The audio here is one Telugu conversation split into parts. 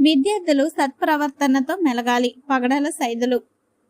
విద్యార్థులు సత్ప్రవర్తనతో మెలగాలి. పగడాల సైదులు.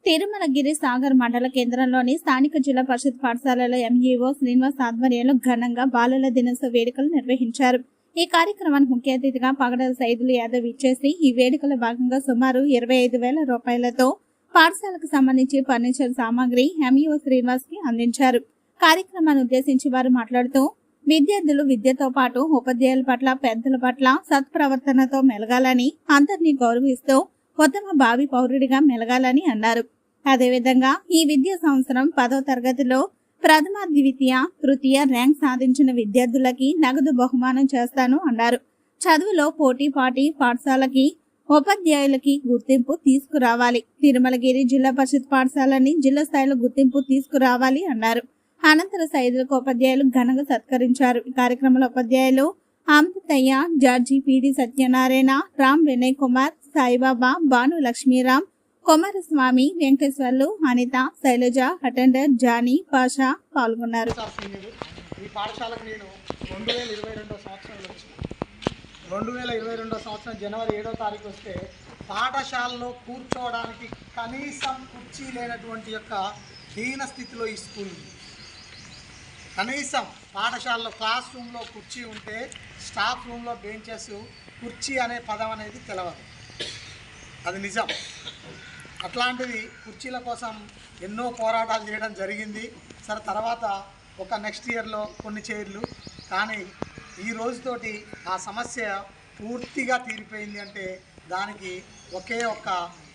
తిరుమలగిరి సాగర్ మండల కేంద్రంలోని స్థానిక జిల్లా పరిషత్ పాఠశాలలో ఎంఈఓ శ్రీనివాస్ ఆధ్వర్యంలో ఘనంగా బాలల దినోత్సవ వేడుకలు నిర్వహించారు. ఈ కార్యక్రమానికి ముఖ్య అతిథిగా పగడాల సైదులు యాదవ్ ఇచ్చేసి ఈ వేడుకల భాగంగా సుమారు ఇరవై ఐదు వేల రూపాయలతో పాఠశాలకు సంబంధించి ఫర్నిచర్ సామాగ్రి ఎంఈఓ శ్రీనివాస్కి అందించారు. కార్యక్రమాన్ని ఉద్దేశించి వారు మాట్లాడుతూ విద్యార్థులు విద్యతో పాటు ఉపాధ్యాయుల పట్ల పెద్దల పట్ల సత్ప్రవర్తనతో మెలగాలని అందరినీ గౌరవిస్తూ ఉత్తమ భావి పౌరుడిగా మెలగాలని అన్నారు. అదేవిధంగా ఈ విద్యా సంవత్సరం పదో తరగతిలో ప్రథమ ద్వితీయ తృతీయ ర్యాంక్ సాధించిన విద్యార్థులకి నగదు బహుమానం చేస్తాను అన్నారు. చదువులో పోటీ పాటి పాఠశాలకి ఉపాధ్యాయులకి గుర్తింపు తీసుకురావాలి. తిరుమలగిరి జిల్లా పరిషత్ పాఠశాలని జిల్లా స్థాయిలో గుర్తింపు తీసుకురావాలి అన్నారు. అనంతర సైదులకు ఉపాధ్యాయులు ఘనంగా సత్కరించారు. ఈ కార్యక్రమంలో ఉపాధ్యాయులు Amruthayya George PD Satyanarayana Ram Vinay Kumar Saibaba Bhanu Lakshmiram Kumaraswamy Venkateswarlu Anitha Sailaja attender Jani Pasha పాల్గొన్నారు. ఈ పాఠశాలకు నేను రెండు వేల ఇరవై రెండో సంవత్సరంలో వచ్చిన రెండు వేల ఇరవై రెండో సంవత్సరం జనవరి ఏడో తారీఖు వస్తే పాఠశాలలో కూర్చోవడానికి కనీసం కుర్చీ లేనటువంటి యొక్క హీన స్థితిలో ఈ స్కూల్ ఉంది. కనీసం పాఠశాలలో క్లాస్ రూమ్లో కుర్చీ ఉంటే స్టాఫ్ రూమ్లో బెంచెస్ కుర్చీ అనే పదం అనేది తెలవదు. అది నిజం. అట్లాంటిది కుర్చీల కోసం ఎన్నో పోరాటాలు చేయడం జరిగింది. సరే తర్వాత ఒక నెక్స్ట్ ఇయర్లో కొన్ని చైర్లు. కానీ ఈ రోజుతోటి ఆ సమస్య పూర్తిగా తీరిపోయింది అంటే దానికి ఒకే ఒక్క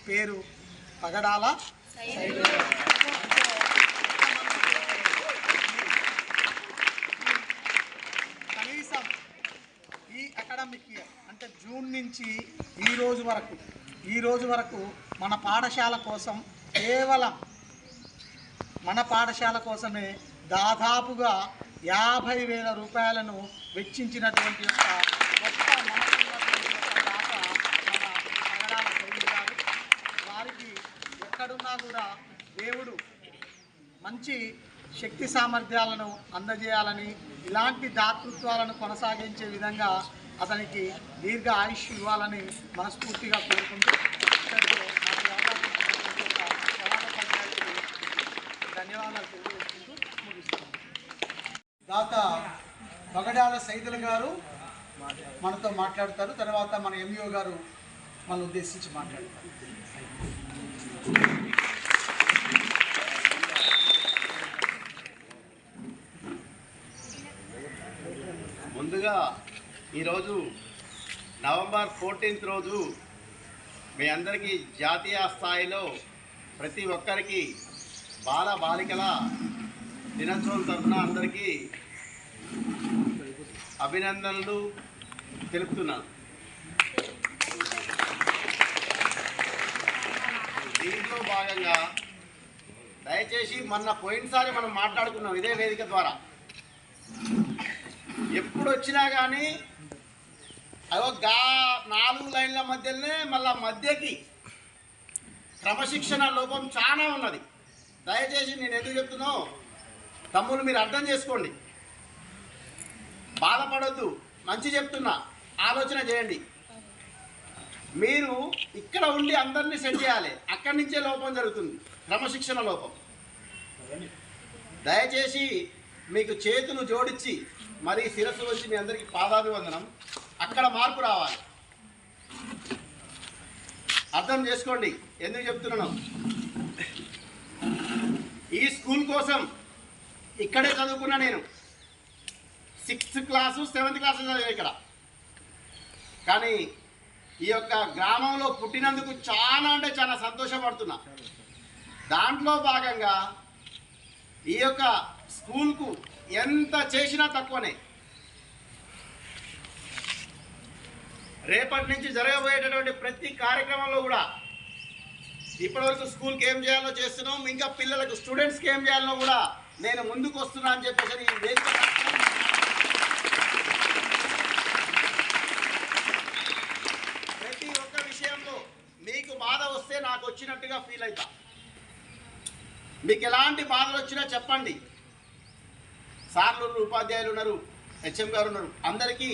పేరు పగడాల కనీసం ఈ అకాడమిక్ ఇయర్ అంటే జూన్ నుంచి ఈ రోజు వరకు ఈ రోజు వరకు మన పాఠశాల కోసం కేవలం మన పాఠశాల కోసమే దాదాపుగా యాభై వేల రూపాయలను వెచ్చించినటువంటి యొక్క గొప్ప వారికి ఎక్కడున్నా కూడా దేవుడు మంచి శక్తి సామర్థ్యాలను అందజేయాలని ఇలాంటి దాతృత్వాలను కొనసాగించే విధంగా అతనికి దీర్ఘ ఆయుష్ ఇవ్వాలని మనస్ఫూర్తిగా కోరుకుంటూ ధన్యవాదాలు తెలియజేసుకుంటూ ముగిస్తున్నాను. దాత బగడాల సైదుల గారు మనతో మాట్లాడతారు. తర్వాత మన ఎంఈఓ గారు మన ఉద్దేశించి మాట్లాడతారు. ముందుగా ఈరోజు నవంబర్ ఫోర్టీన్త్ రోజు మీ అందరికీ జాతీయ స్థాయిలో ప్రతి ఒక్కరికి బాల బాలికల దినోత్సవం తరఫున అందరికీ అభినందనలు తెలుపుతున్నాను. దీంట్లో భాగంగా దయచేసి మొన్న పోయినసారి మనం మాట్లాడుకున్నాం ఇదే వేదిక ద్వారా. ఎప్పుడు వచ్చినా కానీ అదో గా నాలుగు లైన్ల మధ్యలోనే మళ్ళా మధ్యకి క్రమశిక్షణ లోపం చాలా ఉన్నది. దయచేసి నేను ఎందుకు చెప్తున్నావు తమ్ముళ్ళు మీరు అర్థం చేసుకోండి. బాధపడొద్దు మంచి చెప్తున్నా ఆలోచన చేయండి. మీరు ఇక్కడ ఉండి అందరినీ సెట్ చేయాలి. అక్కడి నుంచే లోపం జరుగుతుంది క్రమశిక్షణ లోపం. దయచేసి మీకు చేతులు జోడించి మరి శిరస్సు వచ్చి మీ అందరికీ పాదాభివందనం. అక్కడ మార్పు రావాలి. అర్థం చేసుకోండి. ఎందుకు చెప్తున్నాను? ఈ స్కూల్ కోసం ఇక్కడే చదువుకున్నా నేను. సిక్స్త్ క్లాసు సెవెంత్ క్లాసు చదివా ఇక్కడ. కానీ ఈ యొక్క గ్రామంలో పుట్టినందుకు చాలా అంటే చాలా సంతోషపడుతున్నా. దాంట్లో భాగంగా ఈ యొక్క స్కూల్కు ఎంత చేసినా తక్కువనే. రేపటి నుంచి జరగబోయేటటువంటి ప్రతి కార్యక్రమంలో కూడా ఇప్పటివరకు స్కూల్కి ఏం చేయాలో చేస్తున్నాం. ఇంకా పిల్లలకు స్టూడెంట్స్కి ఏం చేయాలో కూడా నేను ముందుకు వస్తున్నా అని చెప్పేసి ఈ వేదిక ప్రతి ఒక్క విషయంలో మీకు బాధ వస్తే నాకు వచ్చినట్టుగా ఫీల్ అవుతా. మీకు ఎలాంటి బాధలు వచ్చినా చెప్పండి. సార్లు ఉపాధ్యాయులు ఉన్నారు హెచ్ఎం గారు ఉన్నారు. అందరికీ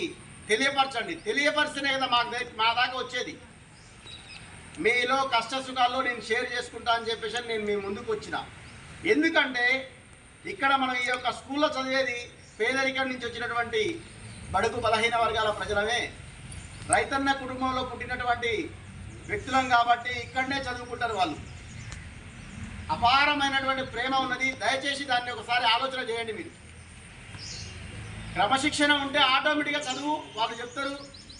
తెలియపరచండి. తెలియపరిస్తేనే కదా మాకు మా దాకా వచ్చేది. మీలో కష్ట సుఖాల్లో నేను షేర్ చేసుకుంటా అని చెప్పేసి నేను మీ ముందుకు వచ్చిన. ఎందుకంటే ఇక్కడ మనం ఈ యొక్క స్కూల్లో చదివేది పేదరికం నుంచి వచ్చినటువంటి బడుగు బలహీన వర్గాల ప్రజలమే. రైతన్న కుటుంబంలో పుట్టినటువంటి వ్యక్తులం కాబట్టి ఇక్కడనే చదువుకుంటారు వాళ్ళు. అపారమైనటువంటి ప్రేమ ఉన్నది. దయచేసి దాన్ని ఒకసారి ఆలోచన చేయండి మీరు. క్రమశిక్షణ ఉంటే ఆటోమేటిక్గా చదువు వాళ్ళు చెప్తారు.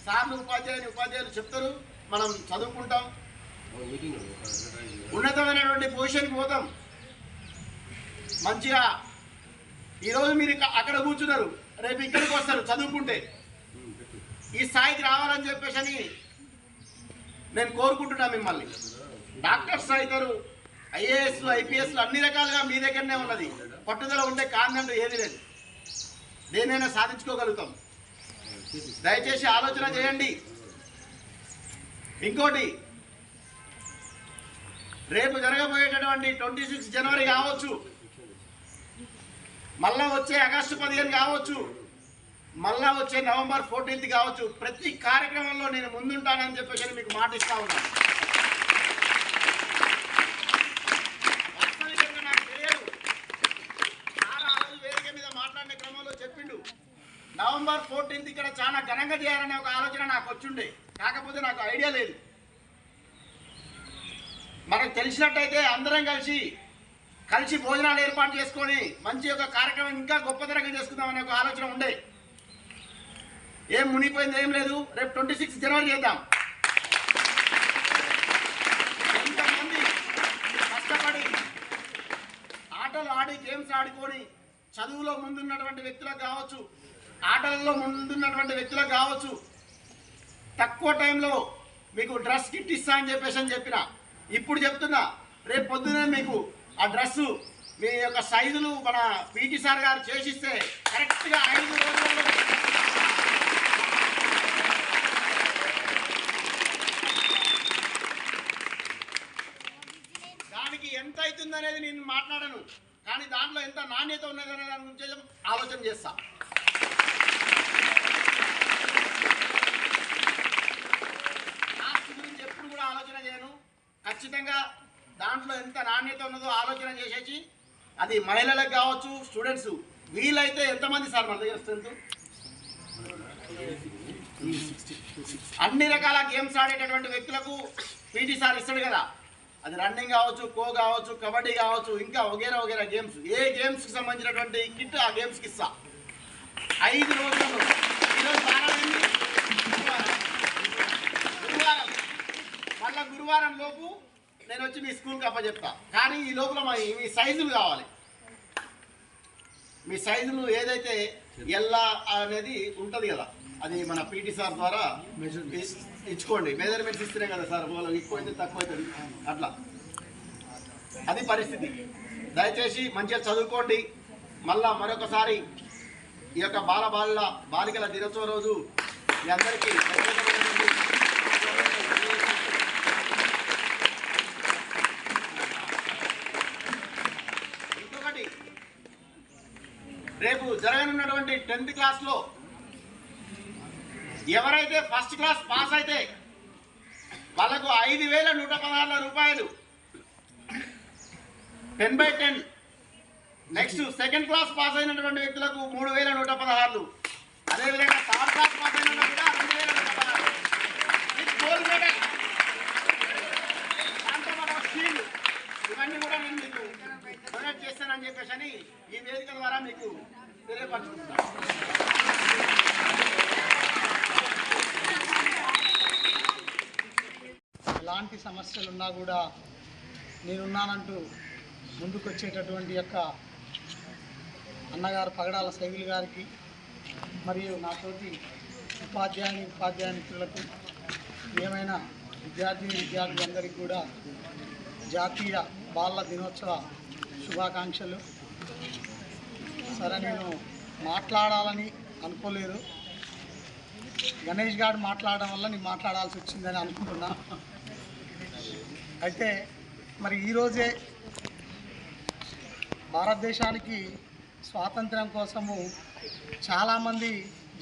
సార్లు ఉపాధ్యాయులు ఉపాధ్యాయులు చెప్తారు. మనం చదువుకుంటాం. ఉన్నతమైనటువంటి పొజిషన్కి పోతాం. మంచిగా ఈరోజు మీరు అక్కడ కూర్చున్నారు. రేపు ఇక్కడికి వస్తారు చదువుకుంటే. ఈ స్థాయికి రావాలని చెప్పేసి అని నేను కోరుకుంటున్నా మిమ్మల్ని. డాక్టర్స్ అవుతారు ఐఏఎస్లు ఐపీఎస్లు అన్ని రకాలుగా మీ దగ్గరనే ఉన్నది. పట్టుదల ఉంటే కాన్నంటూ ఏది లేదు. దేనైనా సాధించుకోగలుగుతాం. దయచేసి ఆలోచన చేయండి. ఇంకోటి రేపు జరగబోయేటటువంటి ట్వంటీ సిక్స్ జనవరి కావచ్చు. మళ్ళా వచ్చే ఆగస్టు పదిహేను కావచ్చు. మళ్ళా వచ్చే నవంబర్ ఫోర్టీన్త్ కావచ్చు. ప్రతి కార్యక్రమంలో నేను ముందుంటానని చెప్పేసి మీకు మాట ఇస్తా ఉన్నాను వాస్తవికంగా నాకు తెలియదు సార్ ఆ రోజు వేదిక మీద మాట్లాడిన క్రమంలో చెప్పిండు నవంబర్ ఫోర్టీన్త్ ఇక్కడ చాలా ఘనంగా చేయాలనే ఒక ఆలోచన నాకు వచ్చిండే కాకపోతే నాకు ఐడియా లేదు. మనకు తెలిసినట్టయితే అందరం కలిసి కలిసి భోజనాలు ఏర్పాటు చేసుకొని మంచి ఒక కార్యక్రమం ఇంకా గొప్పతరంగా చేసుకుందామనే ఒక ఆలోచన ఉండే. ఏం మునిగిపోయింది ఏం లేదు. రేపు ట్వంటీ సిక్స్ జనవరి చేద్దాం. ఎంతమంది కష్టపడి ఆటలు ఆడి గేమ్స్ ఆడుకొని చదువులో ముందున్నటువంటి వ్యక్తులకు కావచ్చు ఆటలలో ముందున్నటువంటి వ్యక్తులకు కావచ్చు. తక్కువ టైంలో మీకు డ్రెస్ కిట్ ఇస్తా అని చెప్పేసి అని చెప్పిన ఇప్పుడు చెప్తున్నా రేపు పొద్దునే మీకు ఆ డ్రెస్సు మీ యొక్క సైజులు మన పీటీ సార్ గారు చేసిస్తే కరెక్ట్గా ఐదు రోజుల్లో దానికి ఎంత అవుతుంది అనేది నేను మాట్లాడను. కానీ దాంట్లో ఎంత నాణ్యత ఉన్నదనే దాని గురించి ఆలోచన చేస్తాను కాస్ట్ గురించి ఎప్పుడు కూడా ఆలోచన చేయను. ఖచ్చితంగా దాంట్లో ఎంత నాణ్యత ఉన్నదో ఆలోచన చేసేసి అది మహిళలకు కావచ్చు స్టూడెంట్స్ వీలైతే ఎంతమంది సార్ మన దగ్గర స్ట్రెంత్ అన్ని రకాల గేమ్స్ ఆడేటటువంటి వ్యక్తులకు పీటీ సార్ ఇస్తాడు కదా. అది రన్నింగ్ కావచ్చు కో కావచ్చు కబడ్డీ కావచ్చు ఇంకా వగేరా వగేరా గేమ్స్ ఏ గేమ్స్కి సంబంధించినటువంటి కిట్ ఆ గేమ్స్కి ఇస్తా. ఐదు రోజులు ఈరోజు వారం ఏంది? గురువారం. గురువారం మళ్ళా గురువారం లోపు నేను వచ్చి మీ స్కూల్కి అప్పచెప్తా. కానీ ఈ లోపల మా సైజులు కావాలి. మీ సైజులు ఏదైతే ఎల్లా అనేది ఉంటుంది కదా అది మన పీటీ సార్ ద్వారా ఇచ్చుకోండి. మెజర్మెంట్స్ ఇస్తేనే కదా సార్ వాళ్ళకి ఎక్కువ అయితే తక్కువ అవుతుంది అట్లా. అది పరిస్థితి. దయచేసి మంచిగా చదువుకోండి. మళ్ళా మరొకసారి ఈ యొక్క బాల బాల బాలికల దినోత్సవ రోజు మీ అందరికీ జరగనున్నటువంటి టెన్త్ క్లాస్లో ఎవరైతే ఫస్ట్ క్లాస్ పాస్ అయితే వాళ్ళకు ఐదు వేల నూట పదహారు రూపాయలు. Ten by ten. Next second class pass అయినటువంటి వ్యక్తులకు మూడు వేల నూట పదహారులు. అదేవిధంగా థర్డ్ క్లాస్ పాస్ అయిన కూడా రెండు వేల నూట పదహారు విత్ గోల్డ్ మెడల్ దాంతో మన షీల్డ్ ఇవన్నీ కూడా నేను మీకు డొనేట్ చేస్తానని చెప్పేసి అని ఈ వేదిక ద్వారా మీకు తెలియపరచుకుంటాను ఎలాంటి సమస్యలు ఉన్నా కూడా నేనున్నానంటూ ముందుకు వచ్చేటటువంటి యొక్క అన్నగారు పగడాల శైలి గారికి మరియు నాతోటి ఉపాధ్యాయుని ఉపాధ్యాయులకు మిత్రులకు ఏమైనా విద్యార్థి విద్యార్థులందరికీ కూడా జాతీయ బాల దినోత్సవ శుభాకాంక్షలు. సరే నేను మాట్లాడాలని అనుకోలేదు. గణేష్ గారు మాట్లాడడం వల్ల నేను మాట్లాడాల్సి వచ్చిందని అనుకుంటున్నా. అయితే మరి ఈరోజే భారతదేశానికి స్వాతంత్ర్యం కోసము చాలామంది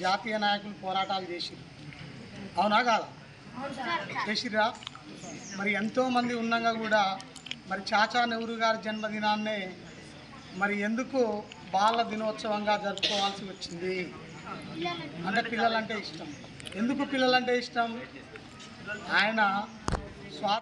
జాతీయ నాయకులు పోరాటాలు చేసిరు అవునా కాదా? చేసిర్రా? మరి ఎంతోమంది ఉండగా కూడా మరి చాచా నెహ్రూ గారి జన్మదినాన్నే మరి ఎందుకు బాల దినోత్సవంగా జరుపుకోవాల్సి వచ్చింది? అంటే పిల్లలంటే ఇష్టం. ఎందుకు పిల్లలంటే ఇష్టం? ఆయన స్వా